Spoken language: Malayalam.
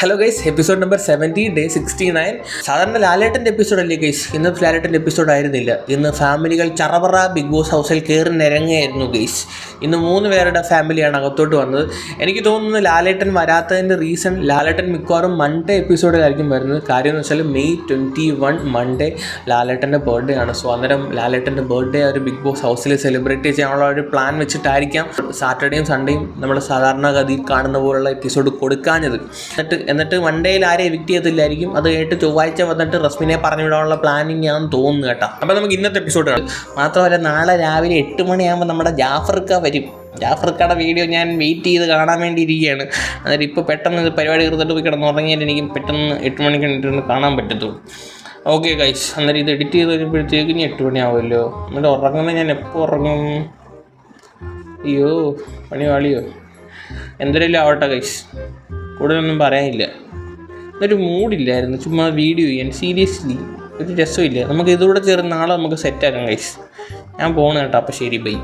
Hello guys episode number seventy day sixty nine സാധാരണ ലാലേട്ടന്റെ എപ്പിസോഡ് അല്ലേ ഗൈസ് ഇന്ന് ലാലേട്ടന്റെ എപ്പിസോഡ് ആയിരുന്നില്ല. ഇന്ന് ഫാമിലികൾ ചറപറ ബിഗ് ബോസ് ഹൗസിൽ കയറി നിരങ്ങായിരുന്നു ഗൈസ് ഇന്ന് മൂന്ന് പേരുടെ ഫാമിലിയാണ് അകത്തോട്ട് വന്നത്. എനിക്ക് തോന്നുന്നു ലാലേട്ടൻ വരാത്തതിന്റെ റീസൺ ലാലേട്ടൻ മിക്കവാറും മൺഡേ എപ്പിസോഡിലായിരിക്കും വരുന്നത്. കാര്യം എന്ന് വെച്ചാൽ മെയ് ട്വന്റി വൺ മൺഡേ ലാലേട്ടന്റെ ബർത്ത്ഡേ ആണ്. സോ അന്നേരം ലാലേട്ടന്റെ ബർത്ത്ഡേ ഒരു ബിഗ് ബോസ് ഹൗസിൽ സെലിബ്രേറ്റ് ചെയ്യാനുള്ള ഒരു പ്ലാൻ വെച്ചിട്ടായിരിക്കാം സാറ്റർഡേയും സൺഡേയും നമ്മൾ സാധാരണഗതിയിൽ കാണുന്ന പോലുള്ള എപ്പിസോഡ് കൊടുക്കാഞ്ഞത്. എന്നിട്ട് എന്നിട്ട് വൺ ഡേയിൽ ആരെ എവിക്ട് ചെയ്തില്ലായിരിക്കും അത് കേട്ട് ചൊവ്വാഴ്ച വന്നിട്ട് റസ്മിനെ പറഞ്ഞു വിടാനുള്ള പ്ലാനിങ് ഞാൻ തോന്നുന്നു കേട്ടോ. അപ്പോൾ നമുക്ക് ഇന്നത്തെ എപ്പിസോഡ് കാണാം മാത്രമല്ല നാളെ രാവിലെ എട്ട് മണിയാകുമ്പോൾ നമ്മുടെ ജാഫർക്ക വരും. ജാഫർക്കയുടെ വീഡിയോ ഞാൻ വെയിറ്റ് ചെയ്ത് കാണാൻ വേണ്ടി ഇരിക്കുകയാണ് അന്നേരം ഇപ്പോൾ പെട്ടെന്ന് ഇത് പരിപാടി തീർത്തിട്ട് പോയി കിടന്നുറങ്ങിയാൽ എനിക്ക് പെട്ടെന്ന് എട്ട് മണിക്ക് വേണ്ടിയിട്ട് കാണാൻ പറ്റത്തുള്ളൂ. ഓക്കെ ഗൈസ് അന്നേരം ഇത് എഡിറ്റ് ചെയ്ത് വരുമ്പോഴത്തേക്ക് ഇനി എട്ട് മണിയാവുമല്ലോ. എന്നിട്ട് ഉറങ്ങുന്നത് ഞാൻ എപ്പോൾ ഉറങ്ങും? അയ്യോ പണി വാളിയോ എന്തെങ്കിലും ആവട്ടെ ഗൈസ് കൂടുതലൊന്നും പറയാനില്ല. എന്നൊരു മൂഡില്ലായിരുന്നു. ചുമ്മാ വീഡിയോ ചെയ്യാൻ. സീരിയസ്ലി ഒരു രസമില്ല നമുക്ക് ഇതുകൂടെ ചേർന്ന് നാളെ നമുക്ക് സെറ്റാക്കാം ഗൈസ് ഞാൻ പോകണം കേട്ടോ. അപ്പോൾ ശരി ബൈ